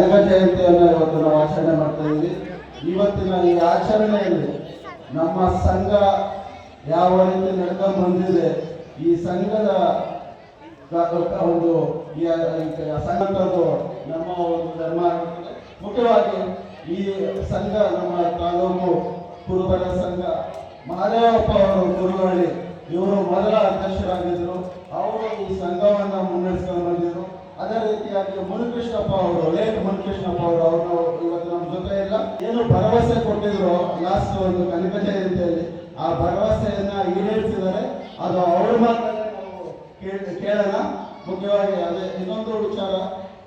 ಕನಕ ಜಯಂತಿಯನ್ನು ಇವತ್ತು ನಾವು ಆಚರಣೆ ಮಾಡ್ತಾ ಇದ್ದೀವಿ. ಇವತ್ತಿನ ಈ ಆಚರಣೆಯಲ್ಲಿ ನಮ್ಮ ಸಂಘ ಯಾವ ರೀತಿ ನಡ್ಕೊಂಡು ಬಂದಿದೆ, ಈ ಸಂಘದ ಒಂದು ಈ ಸಂಘದ್ದು ನಮ್ಮ ಒಂದು ಧರ್ಮ ಮುಖ್ಯವಾಗಿ ಈ ಸಂಘ ನಮ್ಮ ತಾಲೂಕು ಕುರುಬರ ಸಂಘ. ಮಹದೇವಪ್ಪ ಅವರು ಗುರುಗಳಲ್ಲಿ ಇವರು ಮೊದಲ ಅಧ್ಯಕ್ಷರಾಗಿದ್ದರು ಅವರು ಈ ಸಂಘವನ್ನು ಮುನ್ನಡೆಸ್ಕೊಂಡು ಅದೇ ರೀತಿಯಾಗಿ ಮುನಿಕೃಷ್ಣಪ್ಪ ಅವರು ಲೇಟ್ ಮುನಿಕೃಷ್ಣಪ್ಪ ಅವರು ಅವರು ಇವತ್ತು ನಮ್ಮ ಜೊತೆ ಇಲ್ಲ. ಏನು ಭರವಸೆ ಕೊಟ್ಟಿದ್ರು ಲಾಸ್ಟ್ ಒಂದು ಕನಕ ಜಯಂತಿಯಲ್ಲಿ ಆ ಭರವಸೆಯನ್ನ ಈಡೇರಿಸಿದ್ದಾರೆ. ಅದು ಅವ್ರ ಮಾತಲ್ಲೇ ನಾವು ಕೇಳ್- ಕೇಳೋಣ ಮುಖ್ಯವಾಗಿ ಅದೇ ಇನ್ನೊಂದು ವಿಚಾರ,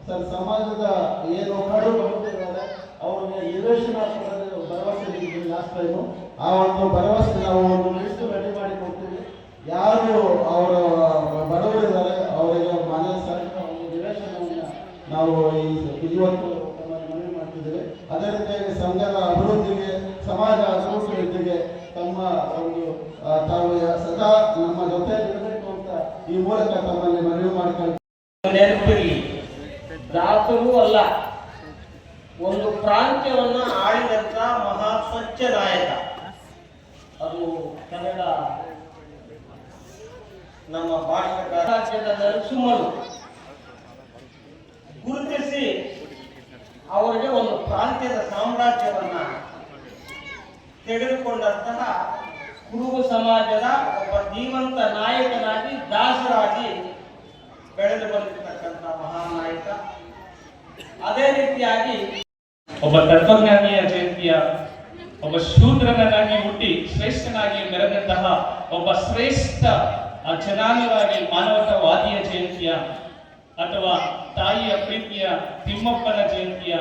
ಸರ್, ಸಮಾಜದ ಏನು ಕಡು ಬರುತ್ತಿದ್ದಾರೆ ಅವ್ರಿಗೆ ನಿವೇಶನ ಭರವಸೆ ನೀಡಿದ್ವಿ ಲಾಸ್ಟ್ ಟೈಮು ಆ ಒಂದು ಭರವಸೆ ನಾವು ಒಂದು ಲಿಸ್ಟ್ ರೆಡಿ ಮಾಡಿ ಕೊಡ್ತೀವಿ. ಯಾರು ಅವರು ನಾವು ಈ ಇವತ್ತು ಮನವಿ ಮಾಡ್ತಿದ್ದೇವೆ. ಅದೇ ರೀತಿಯಾಗಿ ಸಂಘದ ಅಭಿವೃದ್ಧಿಗೆ, ಸಮಾಜ ಸಂಸ್ಕೃತಿಗೆ ತಮ್ಮ ಒಂದು ತಾವು ಸದಾ ನಮ್ಮ ಜೊತೆ ಇರಬೇಕು ಅಂತ ಈ ಮೂಲಕ ತಮ್ಮಲ್ಲಿ ಮನವಿ ಮಾಡ್ಕೊಂಡು. ನೆನಪಿರಲಿ. ಅಲ್ಲ, ಒಂದು ಪ್ರಾಂತ್ಯವನ್ನ ಆಳಿದಂತ ಮಹಾ ಸ್ವಚ್ಛ ನಾಯಕ. ಅದು ಕನ್ನಡ ನಮ್ಮ ಭಾಷೆ ರಾಜ್ಯದ ನರಸಿಂಹರು ಗುರುತಿಸಿ ಅವರಿಗೆ ಒಂದು ಪ್ರಾಂತ್ಯದ ಸಾಮ್ರಾಜ್ಯವನ್ನ ತೆಗೆದುಕೊಂಡಂತಹ ಕುರುಬ ಸಮಾಜದ ಒಬ್ಬ ಧೀಮಂತ ನಾಯಕನಾಗಿ, ದಾಸರಾಗಿ ಬೆಳೆದು ಬಂದಿರತಕ್ಕಂಥ ಮಹಾನ್ ನಾಯಕ. ಅದೇ ರೀತಿಯಾಗಿ ಒಬ್ಬ ತತ್ವಜ್ಞಾನಿಯ ಜಯಂತಿಯ ಒಬ್ಬ ಶೂದ್ರನಾಗಿ ಹುಟ್ಟಿ ಶ್ರೇಷ್ಠನಾಗಿ ಮೆರೆದಂತಹ ಒಬ್ಬ ಶ್ರೇಷ್ಠ ಜನಾಂಗವಾಗಿ ಮಾನವತಾವಾದಿಯ ಜಯಂತಿಯ ಅಥವಾ ತಾಯಿಯ ಪ್ರೀತಿಯ ತಿಮ್ಮಪ್ಪನ ಜಯಂತಿಯ,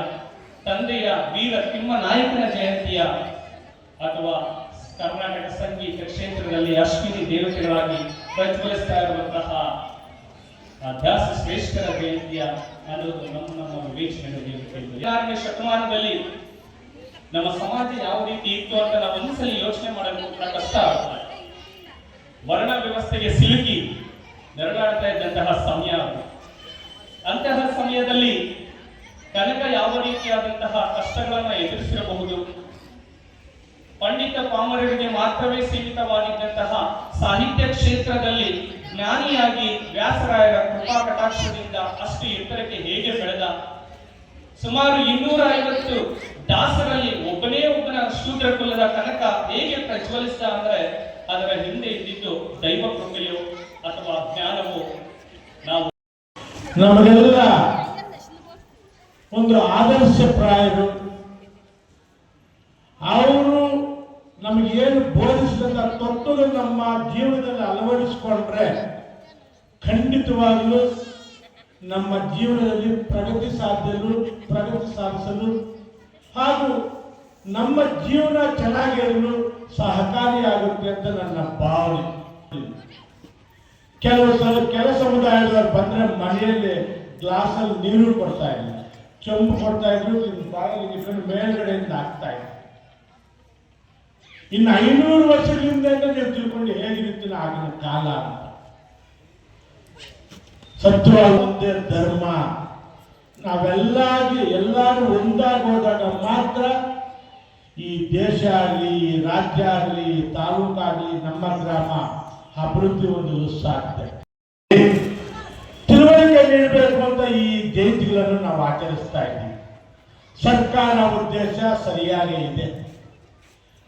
ತಂದೆಯ ವೀರ ತಿಮ್ಮನಾಯಕನ ಜಯಂತಿಯ, ಅಥವಾ ಕರ್ನಾಟಕ ಸಂಗೀತ ಕ್ಷೇತ್ರದಲ್ಲಿ ಅಶ್ವಿನಿ ದೇವತೆಗಳಾಗಿ ಪ್ರಜ್ವಲಿಸ್ತಾ ಇರುವಂತಹ ದಾಸ ಶ್ರೇಷ್ಠರ ಜಯಂತಿಯ ಅನ್ನೋದು ನಮ್ಮ ನಮ್ಮ ಹದಿನಾರನೇ ಶತಮಾನದಲ್ಲಿ ನಮ್ಮ ಸಮಾಜ ಯಾವ ರೀತಿ ಇತ್ತು ಅಂತ ನಾವು ಒಂದ್ಸಲಿ ಯೋಚನೆ ಮಾಡಲು ಕೂಡ ಕಷ್ಟ ಆಗುತ್ತೆ ವರ್ಣ ವ್ಯವಸ್ಥೆಗೆ ಸಿಲುಕಿ ನೆರಳಾಡ್ತಾ ಇದ್ದಂತಹ ಸಮಯ. ಅಂತಹ ಸಮಯದಲ್ಲಿ ಕನಕ ಯಾವ ರೀತಿಯಾದಂತಹ ಕಷ್ಟಗಳನ್ನು ಎದುರಿಸಿರಬಹುದು? ಪಂಡಿತ ಪಾಮರರಿಗೆ ಮಾತ್ರವೇ ಸೀಮಿತವಾಗಿದ್ದಂತಹ ಸಾಹಿತ್ಯ ಕ್ಷೇತ್ರದಲ್ಲಿ ಜ್ಞಾನಿಯಾಗಿ ವ್ಯಾಸರಾಯರ ಕೃಪಾ ಕಟಾಕ್ಷದಿಂದ ಅಷ್ಟು ಎತ್ತರಕ್ಕೆ ಹೇಗೆ ಬೆಳೆದ? ಸುಮಾರು ಇನ್ನೂರ ಐವತ್ತು ದಾಸರಲ್ಲಿ ಒಬ್ಬನೇ ಒಬ್ಬನ ಶೂದ್ರ ಕುಲದ ಕನಕ ಹೇಗೆ ಪ್ರಜ್ವಲಿಸಿದ ಅಂದ್ರೆ ಅದರ ಹಿಂದೆ ಇದ್ದಿದ್ದು ದೈವ ಕೃಪೆಯೋ ಅಥವಾ ಜ್ಞಾನವೋ? ನಾವು ನಮಗೆಲ್ಲ ಒಂದು ಆದರ್ಶಪ್ರಾಯರು ಅವರು ನಮಗೇನು ಬೋಧಿಸಿದಂತ ತತ್ವಗಳು ನಮ್ಮ ಜೀವನದಲ್ಲಿ ಅಳವಡಿಸಿಕೊಂಡ್ರೆ ಖಂಡಿತವಾಗಲೂ ನಮ್ಮ ಜೀವನದಲ್ಲಿ ಪ್ರಗತಿ ಸಾಧ್ಯಲು, ಪ್ರಗತಿ ಸಾಧಿಸಲು ಹಾಗೂ ನಮ್ಮ ಜೀವನ ಚೆನ್ನಾಗಿರಲು ಸಹಕಾರಿಯಾಗುತ್ತೆ ಅಂತ ನನ್ನ ಭಾವನೆ. ಕೆಲವು ಸಲ ಕೆಲ ಸಮುದಾಯದವರು ಬಂದರೆ ಮನೆಯಲ್ಲಿ ಗ್ಲಾಸಲ್ಲಿ ನೀರು ಕೊಡ್ತಾ ಇಲ್ಲ. ಚೆಂಬು ಕೊಡ್ತಾ ಇದ್ರು ಇಟ್ಕೊಂಡು ಮೇಲ್ಗಡೆಯಿಂದ ಹಾಕ್ತಾ ಇದ್ರು ಇನ್ನು ಐನೂರು ವರ್ಷಗಳಿಂದ ನೀವು ತಿಳ್ಕೊಂಡು ಹೇಗಿರುತ್ತೆ ಆಗಿನ ಕಾಲ ಸತ್ಯವಾಗಿ ಒಂದೇ ಧರ್ಮ. ನಾವೆಲ್ಲಾಗಿ ಎಲ್ಲರೂ ಒಂದಾಗಿ ಹೋದಾಗ ಮಾತ್ರ ಈ ದೇಶ ಆಗಲಿ, ಈ ರಾಜ್ಯ ಆಗಲಿ ತಾಲೂಕಾಗಲಿ ನಮ್ಮ ಗ್ರಾಮ. ಅಭಿವೃದ್ಧಿ ಹೊಂದಲು ಸಾಧ್ಯ ತಿಳುವಳಿಕೆ ನೀಡಬೇಕು ಅಂತ ಈ ಜಯಂತಿಗಳನ್ನು ನಾವು ಆಚರಿಸ್ತಾ ಇದ್ದೀವಿ. ಸರ್ಕಾರ ಉದ್ದೇಶ ಸರಿಯಾಗಿ ಇದೆ.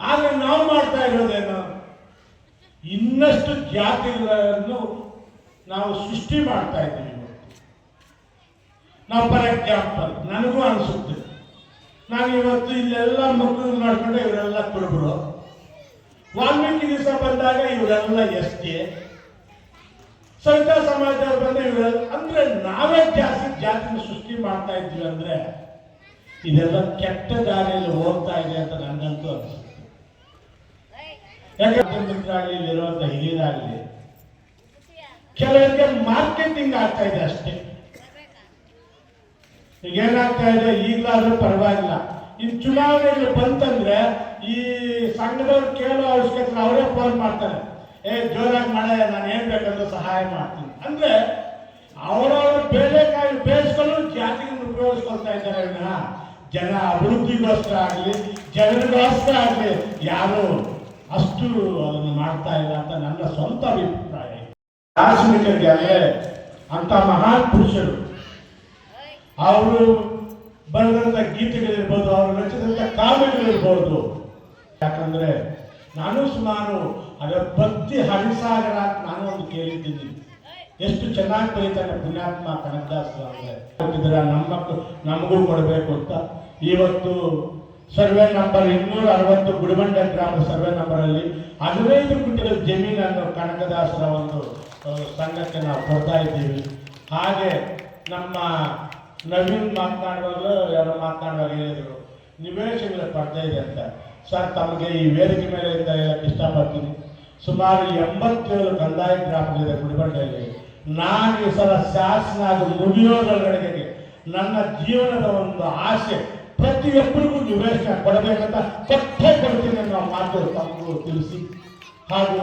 ಆದರೆ ನಾವು ಮಾಡ್ತಾ ಇರೋದೇನು? ಇನ್ನಷ್ಟು ಜಾತಿಗಳನ್ನು ನಾವು ಸೃಷ್ಟಿ ಮಾಡ್ತಾ ಇದ್ದೀವಿ ನಾವು ಫಾರ್ ಎಕ್ಸಾಂಪಲ್, ನನಗೂ ಅನಿಸುತ್ತೆ. ನಾನು ಇವತ್ತು ಇಲ್ಲೆಲ್ಲ ಮಕ್ಕಳು ಮಾಡ್ಕೊಂಡೆ ಇವರೆಲ್ಲ ಕುರುಬರು. ವಾಲ್ಮೀಕಿ ದಿವಸ ಬಂದಾಗ ಇವರೆಲ್ಲ ಎಸ್ ಟಿ ಸವಿತ ಸಮಾಜದವ್ರು ಬಂದ ಇವರೆಲ್ಲ ಅಂದ್ರೆ ನಾವೇ ಜಾಸ್ತಿ ಜಾತಿ ಸೃಷ್ಟಿ ಮಾಡ್ತಾ ಇದ್ದೀವಿ ಅಂದ್ರೆ ಇದೆಲ್ಲ ಕೆಟ್ಟ ದಾರಿಯಲ್ಲಿ ಹೋಗ್ತಾ ಇದೆ ಅಂತ ನನಗಂತೂ ಅನಿಸುತ್ತೆ. ಮಿತ್ರರಾಗಲಿ ಇಲ್ಲಿರುವಂತ ಹಿರಿಯರಾಗಲಿ, ಕೆಲವರಿಗೆ ಮಾರ್ಕೆಟಿಂಗ್ ಆಗ್ತಾ ಇದೆ ಅಷ್ಟೇ. ಈಗ ಏನಾಗ್ತಾ ಇದೆ? ಈಗಲಾದ್ರೂ ಪರವಾಗಿಲ್ಲ. ಇನ್ನು ಚುನಾವಣೆಯಲ್ಲಿ ಬಂತಂದ್ರೆ ಈ ಸಂಘದವ್ರು ಕೇಳೋ ಅವಶ್ಯಕತೆ ಅವರೇ ಫೋನ್ ಮಾಡ್ತಾರೆ. ಏ, ಜೋರಾಗಿ ಮಾಡ ನಾನು ಏನ್ ಬೇಕಂದ್ರೆ ಸಹಾಯ ಮಾಡ್ತೀನಿ. ಅಂದ್ರೆ ಅವರವರ ಬೇಳೆಕಾಯಿ ಬೇಯಿಸ್ಕೊಂಡು ಜಾತಿಗೆ ಉಪಯೋಗಿಸ್ಕೊಳ್ತಾ ಇದ್ದಾರೆ ಜನ ಅಭಿವೃದ್ಧಿಗೋಸ್ಕರ ಆಗಲಿ, ಜನರಿಗೋಸ್ಕರ ಆಗಲಿ, ಯಾರು ಅಷ್ಟು ಅದನ್ನು ಮಾಡ್ತಾ ಇಲ್ಲ ಅಂತ ನನ್ನ ಸ್ವಂತ ಅಭಿಪ್ರಾಯ. ದಾರ್ಶನಿಕರಿಗೆ ಅಂತ ಮಹಾನ್ ಪುರುಷರು. ಅವರು ಬರೆದಂತ ಗೀತೆಗಳಿರ್ಬೋದು, ಅವರು ರಚಿಸಿದಂತ ಕಾವ್ಯಗಳಿರ್ಬೋದು. ಯಾಕಂದ್ರೆ ನಾನು ಸುಮಾರು ಅದರ ಭಕ್ತಿ ಹರಿಸಾಗರ ನಾನು ಒಂದು ಕೇಳಿದ್ದೀನಿ. ಎಷ್ಟು ಚೆನ್ನಾಗಿ ಬರೀತಾನೆ ಪುಣ್ಯಾತ್ಮ ಕನಕದಾಸ ಅಂದ್ರೆ. ನಮ್ಮ ನಮಗೂ ಕೊಡಬೇಕು ಅಂತ. ಇವತ್ತು ಸರ್ವೆ ನಂಬರ್ ಇನ್ನೂರ ಅರವತ್ತು ಗುಡಿಬಂಡೆ ಗ್ರಾಮದ ಸರ್ವೆ ನಂಬರ್ ಅಲ್ಲಿ ಹದಿನೈದು ಗುಂಟೆಗಳ ಜಮೀನನ್ನು ಕನಕದಾಸರ ಒಂದು ಸಂಘಕ್ಕೆ ನಾವು ಕೊಡ್ತಾ ಇದ್ದೀವಿ. ಹಾಗೆ ನಮ್ಮ ನವೀನ್ ಮಾತನಾಡುವಾಗ ಯಾರೋ ಮಾತನಾಡುವಾಗ ಹೇಳಿದರು ನಿವೇಶಗಳ ಸ್ಪರ್ಧೆ ಇದೆ ಅಂತ. ಸರ್, ತಮಗೆ ಈ ವೇದಿಕೆ ಮೇಲೆ ಇಂದ ಹೇಳಕ್ಕೆ ಇಷ್ಟಪಡ್ತೀನಿ. ಸುಮಾರು ಎಂಬತ್ತೇಳು ಕಂದಾಯ ಗ್ರಾಮಗಳಿದೆ ಗುಡಿಬಂಡೆಯಲ್ಲಿ ನಾನು ಈ ಸಲ ಶಾಸನ ಅದು ಮುಗಿಯೋದ್ರೊಳಗಡೆಗೆ ನನ್ನ ಜೀವನದ ಒಂದು ಆಸೆ ಪ್ರತಿಯೊಬ್ಬರಿಗೂ ನಿವೇಶನ ಕೊಡಬೇಕಂತ ಕೊಟ್ಟೇ ಕೊಡ್ತೀನಿ ಅನ್ನೋ ಮಾತು ತಮಗೂ ತಿಳಿಸಿ. ಹಾಗೂ